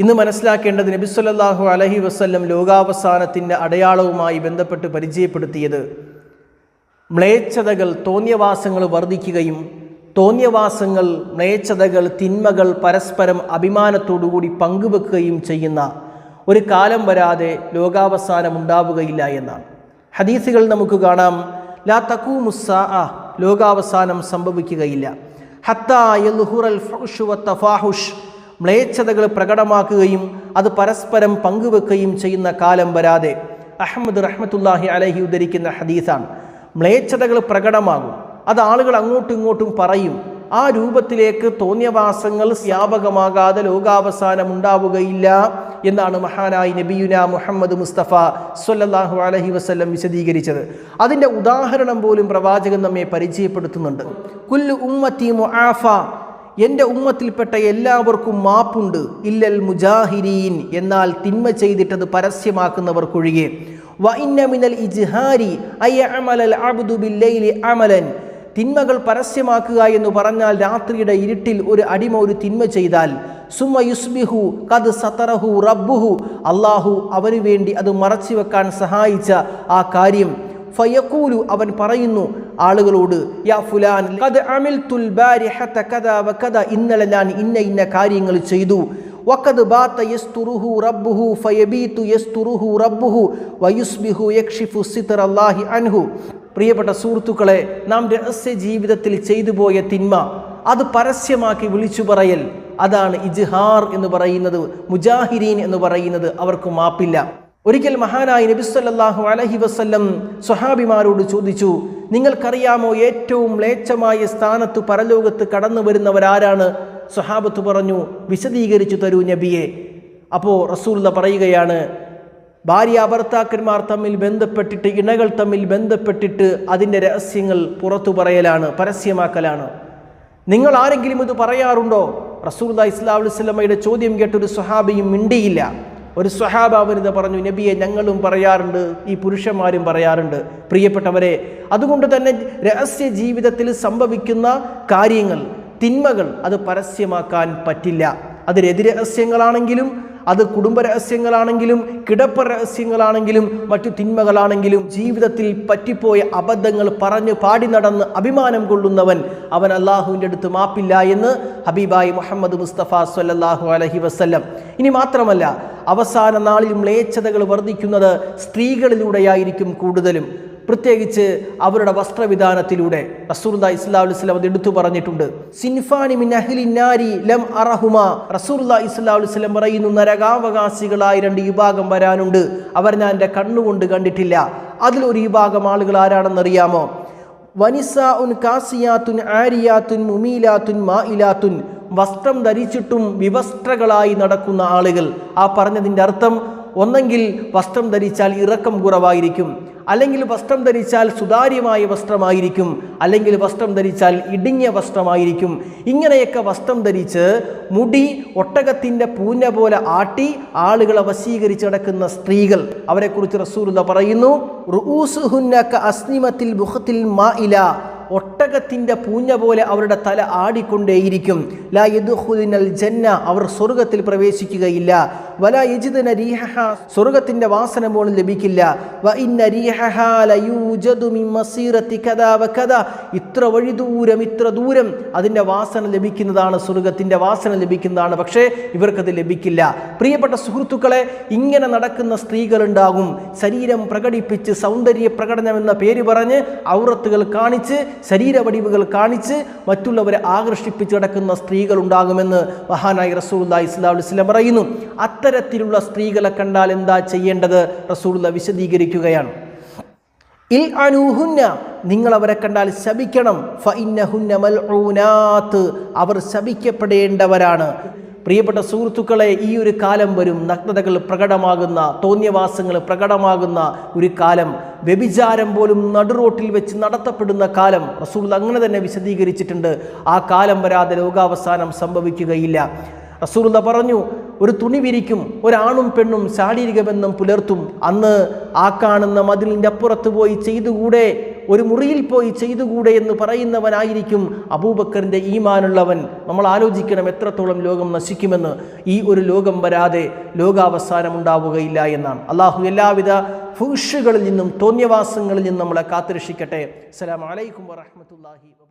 ഇന്ന് മനസ്സിലാക്കേണ്ടത് നബി സല്ലാഹു അലഹി വസ്ല്ലം ലോകാവസാനത്തിന്റെ അടയാളവുമായി ബന്ധപ്പെട്ട് പരിചയപ്പെടുത്തിയത് മ്ലേച്ഛതകൾ തോന്നിയവാസങ്ങൾ വർദ്ധിക്കുകയും തോന്നിയവാസങ്ങൾ മ്ലേച്ഛതകൾ തിന്മകൾ പരസ്പരം അഭിമാനത്തോടുകൂടി പങ്കുവെക്കുകയും ചെയ്യുന്ന ഒരു കാലം വരാതെ ലോകാവസാനം ഉണ്ടാവുകയില്ല എന്നാണ്. ഹദീസുകൾ നമുക്ക് കാണാം. ലാ തക്കൂ മുസ്സാ ലോകാവസാനം സംഭവിക്കുകയില്ല. ഹത്താ മ്ലേച്ഛതകൾ പ്രകടമാക്കുകയും അത് പരസ്പരം പങ്കുവെക്കുകയും ചെയ്യുന്ന കാലം വരാതെ അഹമ്മദ് റഹ്മത്തുല്ലാഹി അലഹി ഉദ്ധരിക്കുന്ന ഹദീസാണ്. മ്ലേച്ഛതകൾ പ്രകടമാകും. അത് ആളുകൾ അങ്ങോട്ടും ഇങ്ങോട്ടും പറയും. ആ രൂപത്തിലേക്ക് തോന്നിയവാസങ്ങൾ വ്യാപകമാകാതെ ലോകാവസാനം ഉണ്ടാവുകയില്ല എന്നാണ് മഹാനായി നബിയുന മുഹമ്മദ് മുസ്തഫ സൊല്ലാഹു അലഹി വസ്ല്ലം വിശദീകരിച്ചത്. അതിന്റെ ഉദാഹരണം പോലും പ്രവാചകൻ നമ്മെ പരിചയപ്പെടുത്തുന്നുണ്ട്. കുല്ലു ഉമ്മത്തി മുആഫ എന്റെ ഉമ്മത്തിൽപ്പെട്ട എല്ലാവർക്കും മാപ്പുണ്ട്. ഇല്ലൽ മുജാഹിരീൻ. എന്നാൽ തിന്മ ചെയ്തിട്ടത് പരസ്യമാക്കുന്നവർക്കൊഴികെ. വഇന്നമിനൽ ഇജ്ഹാരി അയ്യമലൽ അബ്ദു ബില്ലൈലി അമലൻ. തിന്മകൾ പരസ്യമാക്കുക എന്ന് പറഞ്ഞാൽ രാത്രിയുടെ ഇരുട്ടിൽ ഒരു അടിമ ഒരു തിന്മ ചെയ്താൽ. സുമ യുസ്ബിഹു കത് സത്തറഹു റബ്ബുഹു. അള്ളാഹു അവന് വേണ്ടി അത് മറച്ചു വെക്കാൻ സഹായിച്ച ആ കാര്യം. ഫയക്കൂലു അവൻ പറയുന്നു ആളുകളോട് യാ ഫുലാൻ ഇന്നലെ ഞാൻ ഇന്ന ഇന്ന കാര്യങ്ങൾ ചെയ്തു. യസ്തുറുഹു റബ്ബുഹു ഫയബീതു യസ്തുറുഹു റബ്ബുഹു അൻഹു. പ്രിയപ്പെട്ട സുഹൃത്തുക്കളെ നാം രഹസ്യ ജീവിതത്തിൽ ചെയ്തു പോയ തിന്മ അത് പരസ്യമാക്കി വിളിച്ചു പറയൽ അതാണ് ഇജ്ഹാർ എന്ന് പറയുന്നത് മുജാഹിരീൻ എന്ന് പറയുന്നത് അവർക്ക് മാപ്പില്ല. ഒരിക്കൽ മഹാനായി നബിസ്വല്ലാഹു അലഹി വസ്ല്ലം സ്വഹാബിമാരോട് ചോദിച്ചു നിങ്ങൾക്കറിയാമോ ഏറ്റവും മ്ലേച്ഛമായ സ്ഥാനത്ത് പരലോകത്ത് കടന്നു വരുന്നവരാരാണ്? സ്വഹാബത്ത് പറഞ്ഞു വിശദീകരിച്ചു തരൂ നബിയെ. അപ്പോൾ റസൂല്ല പറയുകയാണ് ഭാര്യ ഭർത്താക്കന്മാർ തമ്മിൽ ബന്ധപ്പെട്ടിട്ട് ഇണകൾ തമ്മിൽ ബന്ധപ്പെട്ടിട്ട് അതിന്റെ രഹസ്യങ്ങൾ പുറത്തു പറയലാണ് പരസ്യമാക്കലാണ്. നിങ്ങൾ ആരെങ്കിലും ഇത് പറയാറുണ്ടോ? റസൂൽ ഇസ്ലാ അലുസല്ലമ്മയുടെ ചോദ്യം കേട്ടൊരു സ്വഹാബിയും മിണ്ടിയില്ല. ഒരു സ്വഹാബ അവരിത് പറഞ്ഞു നബിയെ ഞങ്ങളും പറയാറുണ്ട് ഈ പുരുഷന്മാരും പറയാറുണ്ട് പ്രിയപ്പെട്ടവരെ. അതുകൊണ്ട് തന്നെ രഹസ്യ ജീവിതത്തിൽ സംഭവിക്കുന്ന കാര്യങ്ങൾ തിന്മകൾ അത് പരസ്യമാക്കാൻ പറ്റില്ല. അത് രതിരഹസ്യങ്ങളാണെങ്കിലും അത് കുടുംബ രഹസ്യങ്ങളാണെങ്കിലും കിടപ്പ രഹസ്യങ്ങളാണെങ്കിലും മറ്റു തിന്മകളാണെങ്കിലും ജീവിതത്തിൽ പറ്റിപ്പോയ അബദ്ധങ്ങൾ പറഞ്ഞു പാടി നടന്ന് അഭിമാനം കൊള്ളുന്നവൻ അവൻ അള്ളാഹുവിന്റെ അടുത്ത് മാപ്പില്ല എന്ന് ഹബീബായി മുഹമ്മദ് മുസ്തഫ സല്ലാഹു അലഹി വസ്ല്ലം. ഇനി മാത്രമല്ല അവസാന നാളിൽ മ്ലേച്ഛതകൾ വർദ്ധിക്കുന്നത് സ്ത്രീകളിലൂടെയായിരിക്കും കൂടുതലും. പ്രത്യേകിച്ച് അവരുടെ വസ്ത്രവിധാനത്തിലൂടെ റസൂർദ ഇസ്ലാ സ്വലം അത് എടുത്തു പറഞ്ഞിട്ടുണ്ട്. സിൻഫാനി മിൻ അഹ്ലിന്നാരി ലം അറഹുമ. റസൂർദ ഇസ്ലാ സ്വലം പറയുന്നു നരകാവകാശികളായ രണ്ട് വിഭാഗം വരാനുണ്ട്. അവർ ഞാൻ എന്റെ കണ്ണുകൊണ്ട് കണ്ടിട്ടില്ല. അതിലൊരു വിഭാഗം ആളുകൾ ആരാണെന്നറിയാമോ? വനിസാഉൻ കാസിയാത്തുൻ ആരിയാത്തുൻ മുമീലാത്തുൻ മായിലാത്തുൻ വസ്ത്രം ധരിച്ചിട്ടും വിവസ്ത്രകളായി നടക്കുന്ന ആളുകൾ. ആ പറഞ്ഞതിന്റെ അർത്ഥം ഒന്നെങ്കിൽ വസ്ത്രം ധരിച്ചാൽ ഇറക്കം കുറവായിരിക്കും. അല്ലെങ്കിൽ വസ്ത്രം ധരിച്ചാൽ സുതാര്യമായ വസ്ത്രമായിരിക്കും അല്ലെങ്കിൽ വസ്ത്രം ധരിച്ചാൽ ഇടുങ്ങിയ വസ്ത്രമായിരിക്കും. ഇങ്ങനെയൊക്കെ വസ്ത്രം ധരിച്ച് മുടി ഒട്ടകത്തിന്റെ പൂഞ്ഞ പോലെ ആട്ടി ആളുകളെ വശീകരിച്ച് നടക്കുന്ന സ്ത്രീകൾ. അവരെക്കുറിച്ച് റസൂലുള്ള പറയുന്നു റുഊസുഹുന്നക അസ്നിമത്തിൽ ബുഹത്തിൽ മാ ഇല ഒട്ടകത്തിന്റെ പൂഞ്ഞ പോലെ അവരുടെ തല ആടിക്കൊണ്ടേയിരിക്കും. ലാ യദുഹുലിനൽ ജന്ന അവർ സ്വർഗത്തിൽ പ്രവേശിക്കുകയില്ല. വല യജിദന റീഹഹ സ്വർഗത്തിന്റെ വാസന പോലും ലഭിക്കില്ല. വ ഇന്ന റീഹഹ ലയൂജദു മസീറത്തി കദാ വ കഥ ഇത്ര വഴി ദൂരം ഇത്ര ദൂരം അതിന്റെ വാസന ലഭിക്കുന്നതാണ് സ്വർഗത്തിന്റെ വാസന ലഭിക്കുന്നതാണ്. പക്ഷേ ഇവർക്കത് ലഭിക്കില്ല. പ്രിയപ്പെട്ട സുഹൃത്തുക്കളെ ഇങ്ങനെ നടക്കുന്ന സ്ത്രീകളുണ്ടാകും. ശരീരം പ്രകടിപ്പിച്ച് സൗന്ദര്യ പ്രകടനം എന്ന പേര് പറഞ്ഞ് ഔറത്തുകൾ കാണിച്ച് ശരീരവടിവുകൾ കാണിച്ച് മറ്റുള്ളവരെ ആകർഷിപ്പിച്ച് കിടക്കുന്ന സ്ത്രീകൾ ഉണ്ടാകുമെന്ന് മഹാനായി റസൂൽ ഇസ്ലാം വസ്ലം പറയുന്നു. അത്തരത്തിലുള്ള സ്ത്രീകളെ കണ്ടാൽ എന്താ ചെയ്യേണ്ടത്? റസൂല്ല വിശദീകരിക്കുകയാണ്. ഇൽ അനൂഹുന്ന നിങ്ങൾ അവരെ കണ്ടാൽ ശപിക്കണം. ഫഇന്നഹുന്ന മൽഊനാത്ത് അവർ ശപിക്കപ്പെടേണ്ടവരാണ്. പ്രിയപ്പെട്ട സുഹൃത്തുക്കളെ ഈ ഒരു കാലം വരും. നഗ്നതകൾ പ്രകടമാകുന്ന തോന്നിയവാസങ്ങൾ പ്രകടമാകുന്ന ഒരു കാലം. വ്യഭിചാരം പോലും നടുറോട്ടിൽ വെച്ച് നടത്തപ്പെടുന്ന കാലം. റസൂൾ അങ്ങനെ തന്നെ വിശദീകരിച്ചിട്ടുണ്ട്. ആ കാലം വരാതെ ലോകാവസാനം സംഭവിക്കുകയില്ല. റസൂൽ പറഞ്ഞു ഒരു തുണി വിരിക്കും ഒരാണും പെണ്ണും ശാരീരിക ബന്ധം പുലർത്തും. അന്ന് ആ കാണുന്ന മതിലിന്റെ അപ്പുറത്ത് പോയി ചെയ്തുകൂടെ? ഒരു മുറിയിൽ പോയി ചെയ്തുകൂടെ എന്ന് പറയുന്നവനായിരിക്കും അബൂബക്കറിന്റെ ഈമാനുള്ളവൻ. നമ്മൾ ആലോചിക്കണം എത്രത്തോളം ലോകം നശിക്കുമെന്ന്. ഈ ഒരു ലോകം വരാതെ ലോകാവസാനം ഉണ്ടാവുകയില്ല എന്നാണ്. അള്ളാഹു എല്ലാവിധ ഫുഷുകളിൽ നിന്നും തോന്യവാസങ്ങളിൽ നിന്നും നമ്മളെ കാത്തുരക്ഷിക്കട്ടെ. അസ്സലാമു അലൈക്കും വറഹ്മത്തുള്ളാഹി വബറകാതുഹു